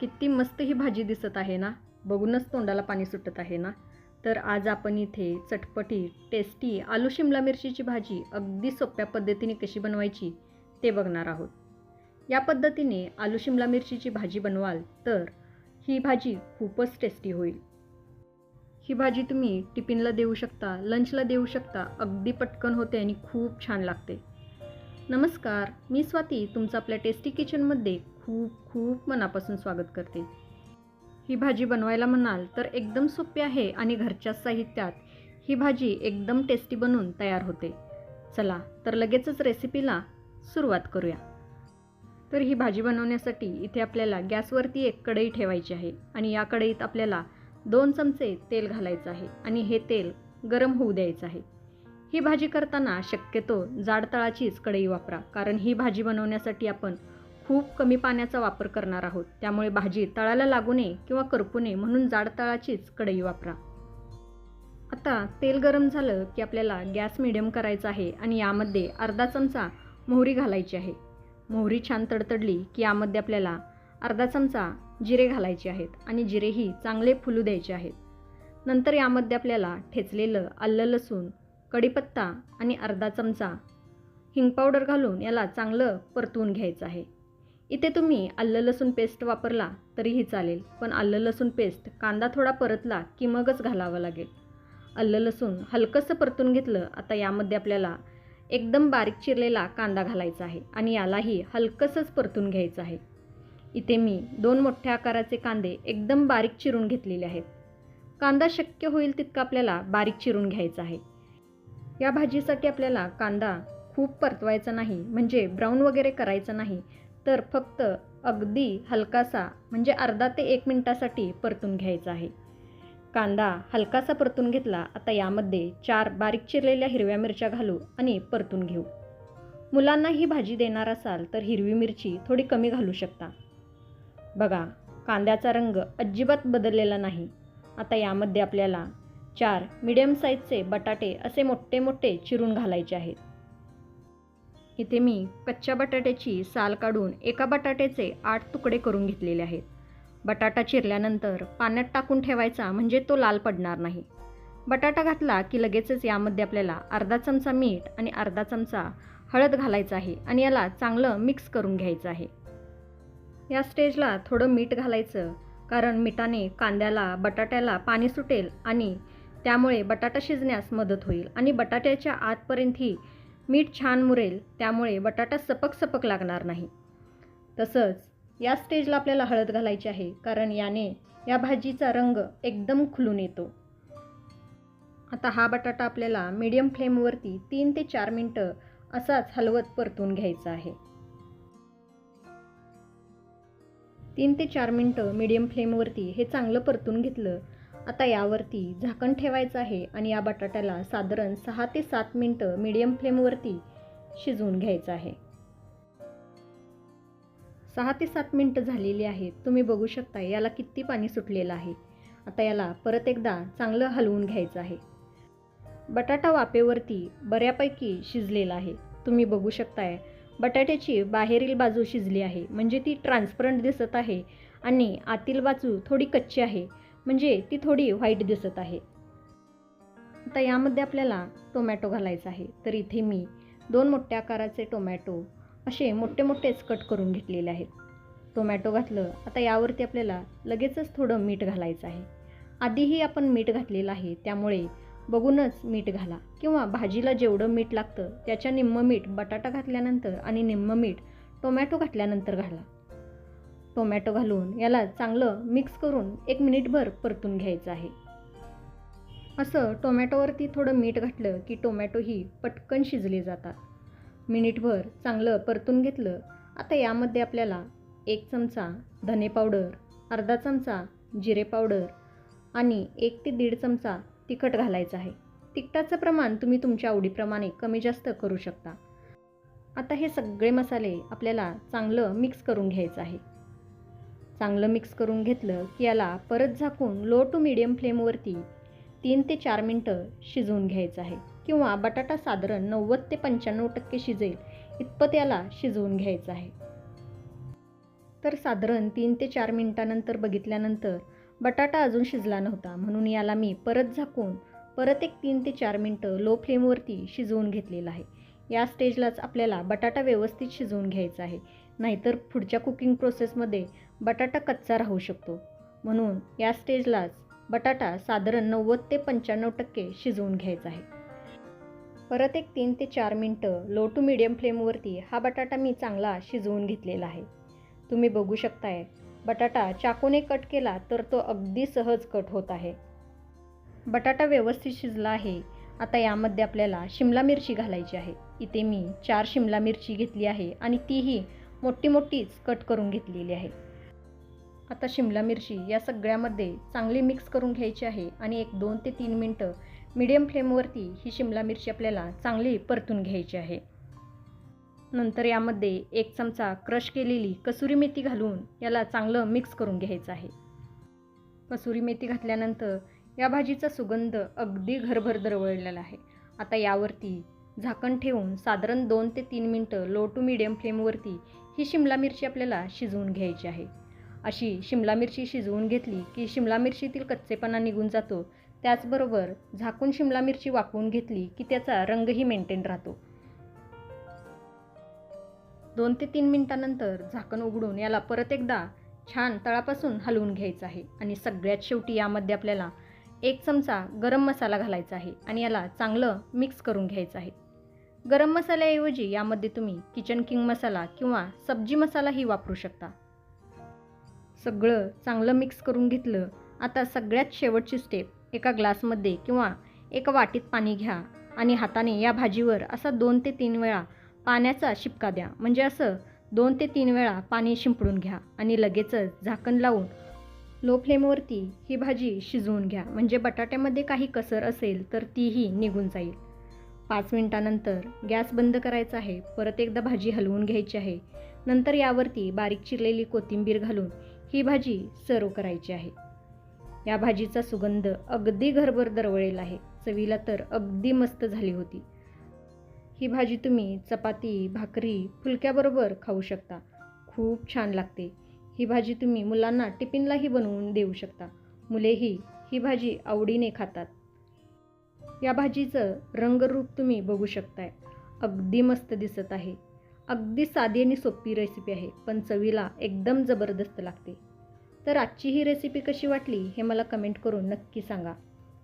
किती मस्त ही भाजी दिसत आहे ना. बघूनच तोंडाला पाणी सुटत आहे ना. तर आज आपण इथे चटपटी टेस्टी आलू शिमला मिरचीची भाजी अगदी सोप्या पद्धतीने कशी बनवायची ते बघणार आहोत. या पद्धतीने आलू शिमला मिरचीची भाजी बनवाल तर ही भाजी खूपच टेस्टी होईल. ही भाजी तुम्ही टिफिनला देऊ शकता लंचला देऊ शकता अगदी पटकन होते आणि खूप छान लागते. नमस्कार मी स्वाती तुमचं आपल्या टेस्टी किचनमध्ये खूप खूप मनापासून स्वागत करते. ही भाजी बनवायला म्हणाल तर एकदम सोपी आहे आणि घरच्याच साहित्यात ही भाजी एकदम टेस्टी बनून तयार होते. चला तर लगेचच रेसिपीला सुरुवात करूया. तर ही भाजी बनवण्यासाठी इथे आपल्याला गॅसवरती एक कढई ठेवायची आहे आणि या कढईत आपल्याला दोन चमचे तेल घालायचं आहे आणि हे तेल गरम होऊ द्यायचं आहे. ही भाजी करताना शक्यतो जाड तळाचीच कढई वापरा कारण ही भाजी बनवण्यासाठी आपण खूप कमी पाण्याचा वापर करणार आहोत. त्यामुळे भाजी तळाला लागू नये किंवा करपू नये म्हणून जाड तळाचीच कढई वापरा. आता तेल गरम झालं की आपल्याला गॅस मिडियम करायचा आहे आणि यामध्ये अर्धा चमचा मोहरी घालायची आहे. मोहरी छान तडतडली की यामध्ये आपल्याला अर्धा चमचा जिरे घालायचे आहेत आणि जिरेही चांगले फुलू द्यायचे आहेत. नंतर यामध्ये आपल्याला ठेचलेलं आलं लसूण कढीपत्ता आणि अर्धा चमचा हिंग पावडर घालून याला चांगलं परतवून घ्यायचं आहे. इथे तुम्ही आलं लसूण पेस्ट वापरला तरीही चालेल पण आलं लसूण पेस्ट कांदा थोडा परतला की मगच घालावं लागेल. आलं लसूण हलकंसं परतून घेतलं आता यामध्ये आपल्याला एकदम बारीक चिरलेला कांदा घालायचा आहे आणि यालाही हलकंसंच परतून घ्यायचं आहे. इथे मी दोन मोठ्या आकाराचे कांदे एकदम बारीक चिरून घेतलेले आहेत. कांदा शक्य होईल तितका आपल्याला बारीक चिरून घ्यायचा आहे. या भाजीसाठी आपल्याला कांदा खूप परतवायचा नाही म्हणजे ब्राऊन वगैरे करायचा नाही तर फक्त अगदी हलकासा म्हणजे अर्धा ते एक मिनटासाठी परतून घ्यायचा आहे. कांदा हलकासा परतून घेतला आता यामध्ये चार बारीक चिरलेल्या हिरव्या मिरच्या घालू आणि परतून घेऊ. मुलांना ही भाजी देणार असाल तर हिरवी मिरची थोडी कमी घालू शकता. बघा कांद्याचा रंग अजिबात बदललेला नाही. आता यामध्ये आपल्याला चार मिडियम साईजचे बटाटे असे मोठे मोठे चिरून घालायचे आहेत. इथे मी कच्च्या बटाट्याची साल काढून एका बटाट्याचे आठ तुकडे करून घेतलेले आहेत. बटाटा चिरल्यानंतर पाण्यात टाकून ठेवायचा म्हणजे तो लाल पडणार नाही. बटाटा घातला की लगेचच यामध्ये आपल्याला अर्धा चमचा मीठ आणि अर्धा चमचा हळद घालायचा आहे आणि याला चांगलं मिक्स करून घ्यायचं आहे. या स्टेजला थोडं मीठ घालायचं कारण मिठाने कांद्याला बटाट्याला पाणी सुटेल आणि त्यामुळे बटाटा शिजण्यास मदत होईल आणि बटाट्याच्या आतपर्यंतही मीठ छान मुरेल त्यामुळे बटाटा सपक सपक लागणार नाही. तसंच या स्टेजला आपल्याला हळद घालायची आहे कारण याने या भाजीचा रंग एकदम खुलून येतो. आता हा बटाटा आपल्याला मीडियम फ्लेमवरती तीन ते चार मिनटं असाच हलवत परतून घ्यायचा आहे. तीन ते चार मिनटं मीडियम फ्लेमवरती हे चांगलं परतून घेतलं आता यावरती झाकण ठेवायचं आहे आणि या बटाट्याला साधारण सहा ते सात मिनटं मीडियम फ्लेमवरती शिजवून घ्यायचं आहे. सहा ते सात मिनटं झालेली आहेत. तुम्ही बघू शकता याला किती पाणी सुटलेलं आहे. आता याला परत एकदा चांगलं हलवून घ्यायचं आहे. बटाटा वाफेवरती बऱ्यापैकी शिजलेला आहे. तुम्ही बघू शकताय बटाट्याची बाहेरील बाजू शिजली आहे. म्हणजे ती ट्रान्सपरंट दिसत आहे आणि आतील बाजू थोडी कच्ची आहे. म्हणजे ती थोडी व्हाईट दिसत आहे. आता यामध्ये आपल्याला टोमॅटो घालायचा आहे. तर इथे मी दोन मोठ्या आकाराचे टोमॅटो असे मोठे मोठेच कट करून घेतलेले आहेत. टोमॅटो घातलं आता यावरती आपल्याला लगेचच थोडं मीठ घालायचं आहे. आधीही आपण मीठ घातलेलं आहे त्यामुळे बघूनच मीठ घाला. किंवा भाजीला जेवढं मीठ लागतं त्याच्या निम्म मीठ बटाटा घातल्यानंतर आणि निम्म मीठ टोमॅटो घातल्यानंतर घाला. टोमॅटो घालून याला चांगलं मिक्स करून एक मिनिटभर परतून घ्यायचं आहे. असं टोमॅटोवरती थोडं मीठ घातलं की टोमॅटोही पटकन शिजले जातात. मिनिटभर चांगलं परतून घेतलं आता यामध्ये आपल्याला एक चमचा धने पावडर अर्धा चमचा जिरे पावडर आणि एक ते दीड चमचा तिखट घालायचं आहे. तिखटाचं प्रमाण तुम्ही तुमच्या आवडीप्रमाणे कमी जास्त करू शकता. आता हे सगळे मसाले आपल्याला चांगलं मिक्स करून घ्यायचं आहे. चांगलं मिक्स करून घेतलं की याला परत झाकून लो टू मिडियम फ्लेमवरती तीन ते चार मिनटं शिजवून घ्यायचं आहे. किंवा बटाटा साधारण नव्वद ते पंच्याण्णव टक्के शिजेल इतपत याला शिजवून घ्यायचं आहे. तर साधारण तीन ते चार मिनटानंतर बघितल्यानंतर बटाटा अजून शिजला नव्हता म्हणून याला मी परत झाकून परत एक तीन ते चार मिनटं लो फ्लेमवरती शिजवून घेतलेलं आहे. या स्टेजलाच आपल्याला बटाटा व्यवस्थित शिजवून घ्यायचा आहे. नाहीतर पुढच्या कुकिंग प्रोसेसमध्ये बटाटा कच्चा राहू शकतो. म्हणून या स्टेजलाच बटाटा साधारण नव्वद ते पंच्याण्णव टक्के शिजवून घ्यायचा आहे. परत एक तीन ते चार मिनटं लो टू मिडियम फ्लेमवरती हा बटाटा मी चांगला शिजवून घेतलेला आहे. तुम्ही बघू शकताय बटाटा चाकूने कट केला तर तो अगदी सहज कट होत आहे. बटाटा व्यवस्थित शिजला आहे. आता यामध्ये आपल्याला शिमला मिरची घालायची आहे. इथे मी चार शिमला मिरची घेतली आहे आणि तीही मोठी मोठीच कट करून घेतलेली आहे. आता शिमला मिरची या सगळ्यामध्ये चांगली मिक्स करून घ्यायची आहे आणि एक दोन ते तीन मिनटं मिडियम फ्लेमवरती ही शिमला मिरची आपल्याला चांगली परतून घ्यायची आहे. नंतर यामध्ये एक चमचा क्रश केलेली कसुरी मेथी घालून याला चांगलं मिक्स करून घ्यायचं आहे. कसुरी मेथी घातल्यानंतर या भाजीचा सुगंध अगदी घरभर दरवळलेला आहे. आता यावरती झाकण ठेवून साधारण दोन ते तीन मिनटं लो टू मिडियम फ्लेमवरती ही शिमला मिरची आपल्याला शिजवून घ्यायची आहे. अशी शिमला मिरची शिजवून घेतली की शिमला मिरचीतील कच्चेपणा निघून जातो. त्याचबरोबर झाकून शिमला मिरची वाकवून घेतली की त्याचा रंगही मेंटेन राहतो. दोन ते तीन मिनटानंतर झाकण उघडून याला परत एकदा छान तळापासून हलवून घ्यायचं आहे आणि सगळ्यात शेवटी यामध्ये आपल्याला एक चमचा गरम मसाला घालायचा आहे आणि याला चांगलं मिक्स करून घ्यायचं आहे. गरम मसाल्याऐवजी यामध्ये तुम्ही किचन किंग मसाला किंवा सब्जी मसालाही वापरू शकता. सगळं चांगलं मिक्स करून घेतलं आता सगळ्यात शेवटची स्टेप एका ग्लासमध्ये किंवा एका वाटीत पाणी घ्या आणि हाताने या भाजीवर असा दोन ते तीन वेळा पाण्याचा शिपका द्या. म्हणजे असं दोन ते तीन वेळा पाणी शिंपडून घ्या आणि लगेचच झाकण लावून लो फ्लेमवरती ही भाजी शिजवून घ्या. म्हणजे बटाट्यामध्ये काही कसर असेल तर तीही निघून जाईल. पाच मिनटानंतर गॅस बंद करायचा आहे. परत एकदा भाजी हलवून घ्यायची आहे. नंतर यावरती बारीक चिरलेली कोथिंबीर घालून ही भाजी सर्व करायची आहे. या भाजीचा सुगंध अगदी घरभर दरवळेला आहे. चवीला तर अगदी मस्त झाली होती. ही भाजी तुम्ही चपाती भाकरी फुलक्याबरोबर खाऊ शकता. खूप छान लागते. ही भाजी तुम्ही मुलांना टिफिनलाही बनवून देऊ शकता. मुलेही ही भाजी आवडीने खातात. या भाजीचं रंगरूप तुम्ही बघू शकताय. अगदी मस्त दिसत आहे. अगदी साधी आणि सोपी रेसिपी आहे पण चवीला एकदम जबरदस्त लागते. तर आजची ही रेसिपी कशी वाटली हे मला कमेंट करून नक्की सांगा.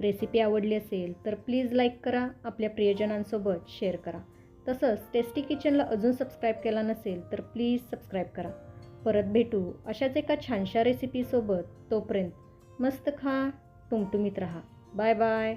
रेसिपी आवडली असेल तर प्लीज लाईक करा आपल्या प्रियजनांसोबत शेअर करा. तसंच टेस्टी किचनला अजून सबस्क्राईब केला नसेल तर प्लीज सबस्क्राईब करा. परत भेटू अशाच एका छानशा रेसिपीसोबत तोपर्यंत मस्त खा टुमटुमीत राहा. Bye bye